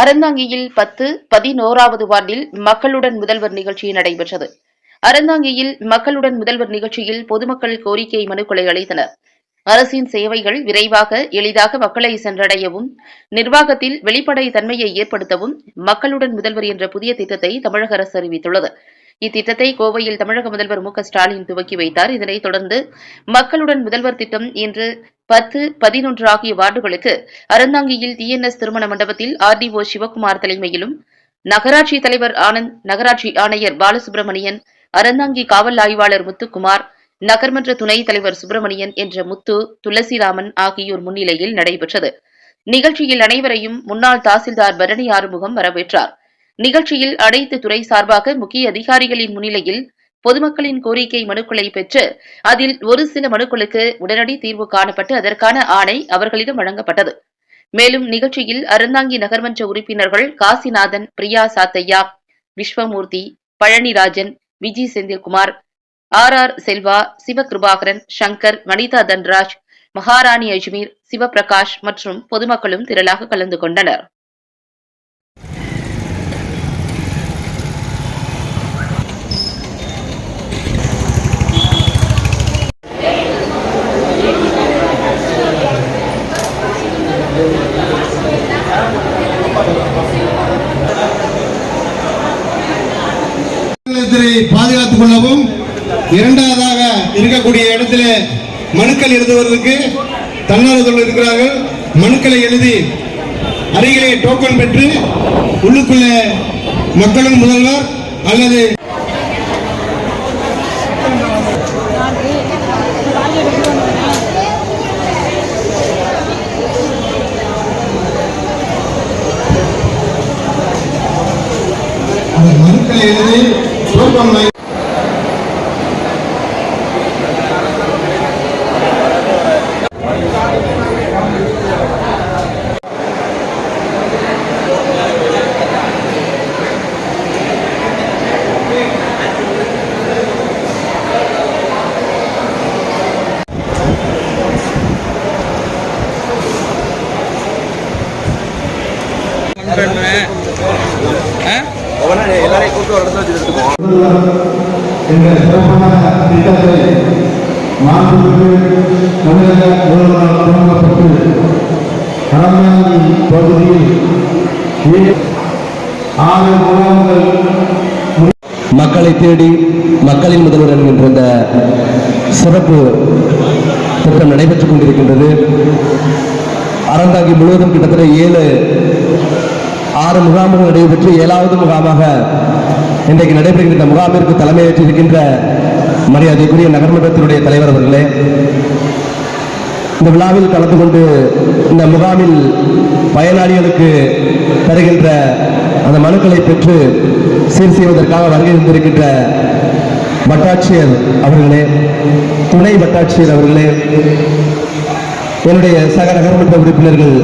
அறந்தாங்கியில் பத்து பதினோராவது வார்டில் மக்களுடன் முதல்வர் நிகழ்ச்சி நடைபெற்றது. அறந்தாங்கியில் மக்களுடன் முதல்வர் நிகழ்ச்சியில் பொதுமக்கள் கோரிக்கை மனுக்களை அளித்தனர். அரசின் சேவைகள் விரைவாக எளிதாக மக்களை சென்றடையவும் நிர்வாகத்தில் வெளிப்படை தன்மையை ஏற்படுத்தவும் மக்களுடன் முதல்வர் என்ற புதிய திட்டத்தை தமிழக அரசு அறிவித்துள்ளது. இத்திட்டத்தை கோவையில் தமிழக முதல்வர் மு ஸ்டாலின் துவக்கி வைத்தார். இதனைத் தொடர்ந்து மக்களுடன் முதல்வர் திட்டம் இன்று பத்து பதினொன்று ஆகிய வார்டுகளுக்கு அறந்தாங்கியில் டிஎன்எஸ் திருமண மண்டபத்தில் ஆர்டிஓ சிவக்குமார் தலைமையிலும் நகராட்சி தலைவர் ஆனந்த் நகராட்சி ஆணையர் பாலசுப்ரமணியன் அறந்தாங்கி காவல் ஆய்வாளர் முத்துக்குமார் நகர்மன்ற துணைத் தலைவர் சுப்பிரமணியன் என்ற முத்து துளசிராமன் ஆகியோர் முன்னிலையில் நடைபெற்றது. நிகழ்ச்சியில் அனைவரையும் முன்னாள் தாசில்தார் பரணி ஆறுமுகம் வரவேற்றார். நிகழ்ச்சியில் அனைத்து துறை சார்பாக முக்கிய அதிகாரிகளின் முன்னிலையில் பொதுமக்களின் கோரிக்கை மனுக்களை பெற்று அதில் ஒரு சில மனுக்களுக்கு உடனடி தீர்வு காணப்பட்டு அதற்கான ஆணை அவர்களிடம் வழங்கப்பட்டது. மேலும் நிகழ்ச்சியில் அறந்தாங்கி நகர்மன்ற உறுப்பினர்கள் காசிநாதன் பிரியா சாத்தையா விஸ்வமூர்த்தி பழனிராஜன் விஜி செந்தில்குமார் ஆர் ஆர் செல்வா சிவகிருபாகரன் சங்கர் வனிதா தன்ராஜ் மகாராணி அஜ்மீர் சிவபிரகாஷ் மற்றும் பொதுமக்களும் திரளாக கலந்து கொண்டனர். பாதுகாத்துக் கொள்ளவும் இரண்டாவதாக இருக்கக்கூடிய இடத்துல மனுக்கள் எழுதுவதற்கு தன்னார்வலர்கள் இருக்கிறார்கள். மனுக்களை எழுதி அருகிலே டோக்கன் பெற்று உள்ளுக்குள்ளே மக்களும் முதல்வர் அல்லது அந்த மனுக்களை எழுதி டோக்கன் வாங்கி எல்லாரையும் கூப்பிட்டு ஒரு இடத்துல வச்சு எடுத்துக்குவோம் என்ற சிறப்பான திட்டத்தை மாண்புமிகு தமிழக முதல்வரால் தொடங்கப்பட்டு அறந்தாங்கி பகுதியில் ஏ- ஆறு முகாம்கள் மக்களை தேடி மக்களின் முதல்வர் என்கின்ற இந்த சிறப்பு திட்டம் நடைபெற்றுக் கொண்டிருக்கின்றது. அறந்தாங்கி முழுவதும் கிட்டத்தட்ட ஏழு ஆறு முகாம்கள் நடைபெற்று ஏழாவது முகாமாக இன்றைக்கு நடைபெறுகின்ற இந்த முகாமிற்கு தலைமையேற்றிருக்கின்ற மரியாதைக்குரிய நகர்மன்றத்தினுடைய தலைவர் அவர்களே இந்த விழாவில் கலந்து கொண்டு இந்த முகாமில் பயனாளிகளுக்கு தருகின்ற அந்த மனுக்களை பெற்று சீர் செய்வதற்காக வருகை தந்திருக்கின்ற வட்டாட்சியர் அவர்களே துணை வட்டாட்சியர் அவர்களே என்னுடைய சக நகர்மன்ற உறுப்பினர்கள்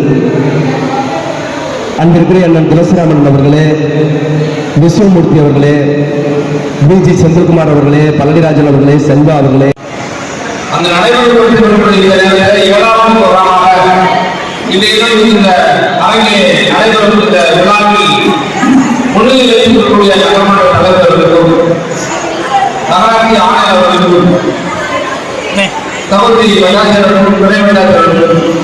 அன்பிற்குரிய அண்ணன் துளசிராமன் அவர்களே விஸ்வமூர்த்தி அவர்களே பிஜி செந்தில்குமார் அவர்களே பழனிராஜன் அவர்களே செல்வா அவர்களே. அந்த வரக்கூடிய ஏழாவது ப்ரோக்ராமாக இந்த இந்த அரங்கிலே நடைபெறும் இந்த விழாவில் முன்னிலை வைத்திருக்கக்கூடிய நகரமன்ற தலைவர்களுக்கும் நகராட்சி ஆணையர் அவர்களுக்கும் தகுதி வைராஜர்களுக்கும் துணை சுகாதாரத்துறையுடைய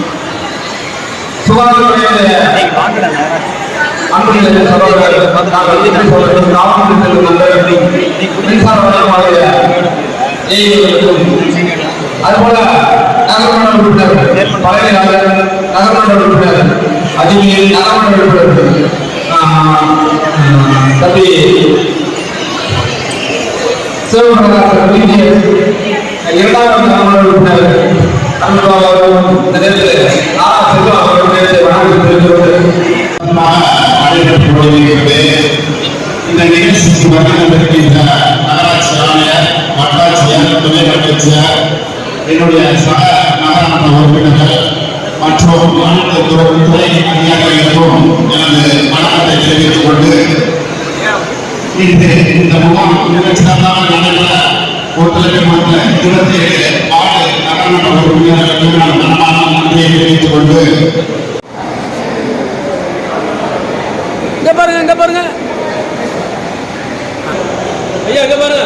அன்புள்ள சகோதரர்கள் நாங்கள் வீட்டில் சொல்வது காவல்துறை மின்சார வழங்கக்கூடிய அதுபோல நகர்மன்ற உறுப்பினர் பழனிராஜன் நகர்மன்ற உறுப்பினர் அஜிமீர் நகர்மன்ற உறுப்பினர் தம்பி சிவபிரகாசன் இரண்டாவது நகர்மன்ற உறுப்பினர் இந்த நேரத்தில் ஆ செல்வா அவர்கள் வணக்கம் தெரிவித்துக் இந்த நிகழ்ச்சிக்கு வருகின்ற நகராட்சி ஆணையர் வட்டாட்சியர் துணை வட்டாட்சியர் என்னுடைய சக உறுப்பினர்கள் மற்றும் மாநில துறை அதிகாரிகளுக்கும் எனது வணக்கத்தை தெரிவித்துக் கொண்டு இன்று இந்த முகாம் நடைபெற இருபத்தி ஏழு ஆறு உறுப்பினர்களுக்கு நான் நன்றியை தெரிவித்துக் கொண்டு இங்க பாருங்க இங்க பாருங்க. ஐயா இங்க பாருங்க.